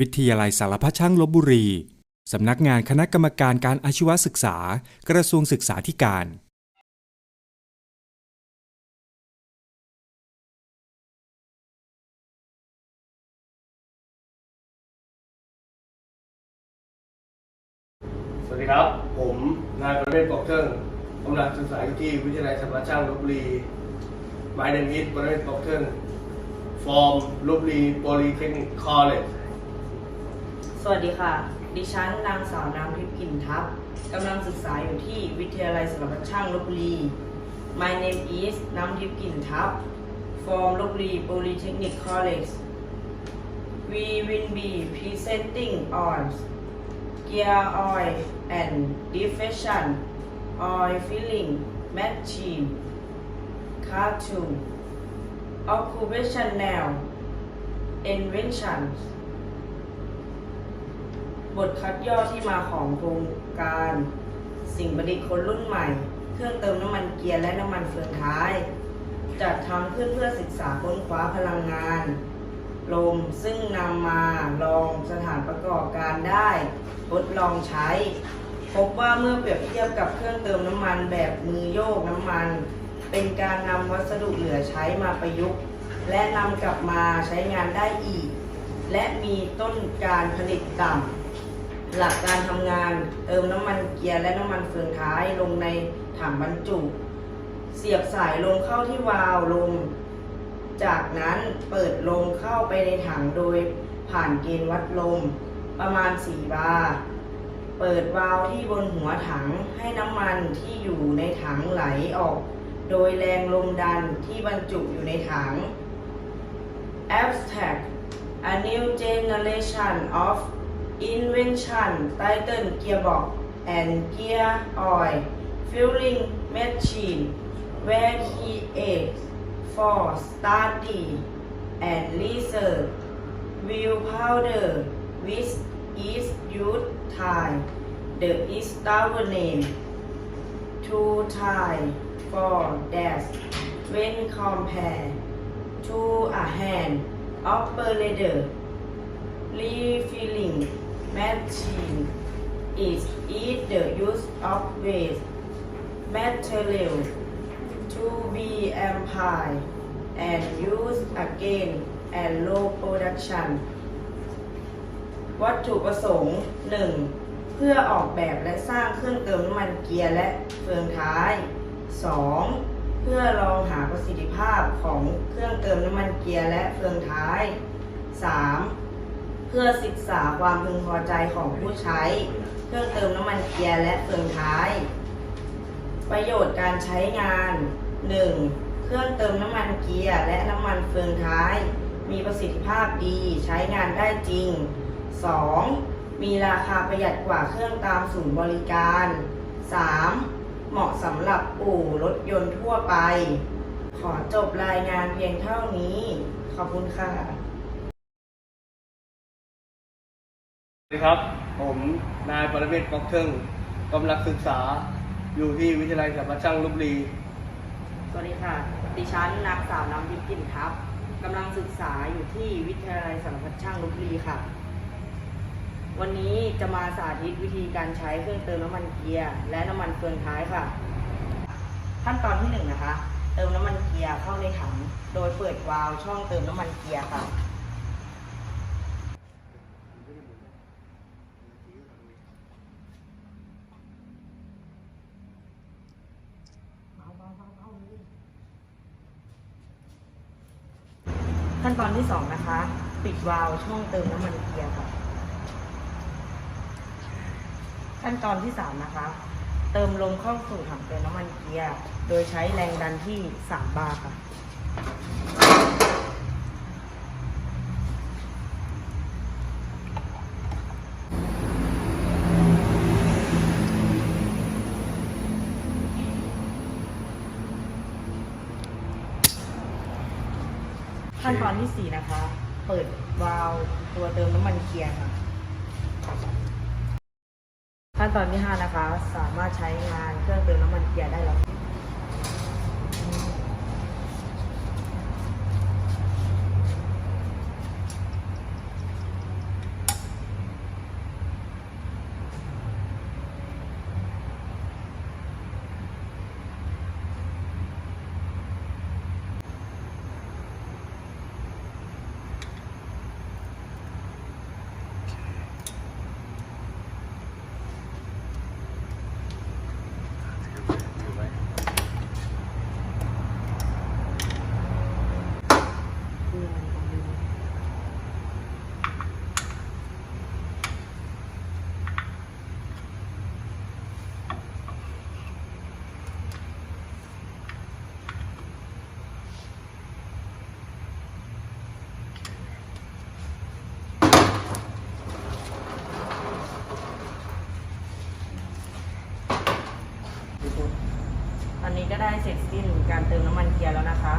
วิทยาลัยสารพัดช่างลบบุรี สำนักงานคณะกรรมการการอาชีวศึกษา กระทรวงศึกษาธิการ สวัสดีครับ ผมนายประเวศปอกเทิงกำลังศึกษาอยู่ที่วิทยาลัยสำนักช่างลบบุรี My name is ประเวศปอกเทิง from ลบบุรี Polytechnic College สวัสดีค่ะ ดิฉันนางสาวน้ำทิพย์กลิ่นทัพกำลังศึกษาอยู่ที่วิทยาลัยสารพัดช่างลบบุรี My name is น้ำทิพย์กลิ่นทัพ from ลบบุรี Polytechnic College We will be presenting on gear oil and diffusion oil filling machine cartoon occupational inventions บทคัดย่อที่มาของโครงการ สิ่งประดิษฐ์คนรุ่นใหม่ เครื่องเติมน้ำมันเกียร์และน้ำมันเฟืองท้าย จัดทำขึ้นเพื่อศึกษาค้นคว้าพลังงาน ลมซึ่งนำมาลองสถานประกอบการได้ทดลองใช้ พบว่าเมื่อเปรียบเทียบกับเครื่องเติมน้ำมันแบบมือโยกน้ำมัน เป็นการนำวัสดุเหลือใช้มาประยุกต์ และนำกลับมาใช้งานได้อีก และมีต้นการผลิตต่ำ หลักการทำงานเติมน้ำมันเกียร์และน้ำมันเฟืองท้ายลงในถังบรรจุ เสียบสายลงเข้าที่วาล์วลม จากนั้นเปิดลมเข้าไปในถังโดยผ่านเกณฑ์วัดลมประมาณ 4 บาร์ เปิดวาล์วที่บนหัวถังให้น้ำมันที่อยู่ในถังไหลออก โดยแรงลมดันที่บรรจุอยู่ในถัง Abstract A new generation of invention titled gearbox and gear oil filling machine where he aids for study and research will powder which is used time the is our name to time for that when compared to a hand operator refilling machine is is the use of waste material to be amplified and used again and low production วัตถุประสงค์ 1. เพื่อออกแบบและสร้างเครื่องเติมน้ำมันเกียร์และเฟืองท้าย 2. เพื่อลองหาประสิทธิภาพของเครื่องเติมน้ำมันเกียร์และเฟืองท้าย 3. เพื่อศึกษาความพึงพอใจของผู้ใช้ เครื่องเติมน้ำมันเกียร์และเฟืองท้าย ประโยชน์การใช้งาน 1. เครื่องเติมน้ำมันเกียร์และน้ำมันเฟืองท้าย มีประสิทธิภาพดีใช้งานได้จริง 2. มีราคาประหยัดกว่าเครื่องตามศูนย์บริการ 3. เหมาะสำหรับอู่รถยนต์ทั่วไป ขอจบรายงานเพียงเท่านี้ ขอบคุณค่ะ สวัสดีครับ ผมนายปรเวศปอกเทิงกำลังศึกษาอยู่ที่วิทยาลัยสำนักช่างลบบุรีสวัสดีค่ะดิฉันนางสาวน้ำทิพย์กลิ่นทัพกำลังศึกษาอยู่ที่วิทยาลัยสารพัดช่างลพบุรีค่ะ วันนี้จะมาสาธิตวิธีการใช้เครื่องเติมน้ำมันเกียร์และน้ำมันเฟืองท้ายค่ะ ขั้นตอนที่หนึ่งนะคะ เติมน้ำมันเกียร์เข้าในถัง โดยเปิดวาล์วช่องเติมน้ำมันเกียร์ค่ะ ขั้นตอนที่สองนะคะ ปิดวาล์วช่องเติมน้ำมันเกียร์ค่ะ ขั้นตอนที่สามนะคะ เติมลมเข้าสู่ถังเติมน้ำมันเกียร์ โดยใช้แรงดันที่สามบาร์ค่ะ ขั้นตอนที่สี่นะคะ เปิดวาล์วตัวเติมน้ำมันเกียร์ค่ะ ขั้นตอนที่ห้านะคะ สามารถใช้งานเครื่องเติมน้ำมันเกียร์ได้แล้ว อันนี้ก็ได้เสร็จสิ้นการเติมน้ำมันเกียร์แล้วนะคะ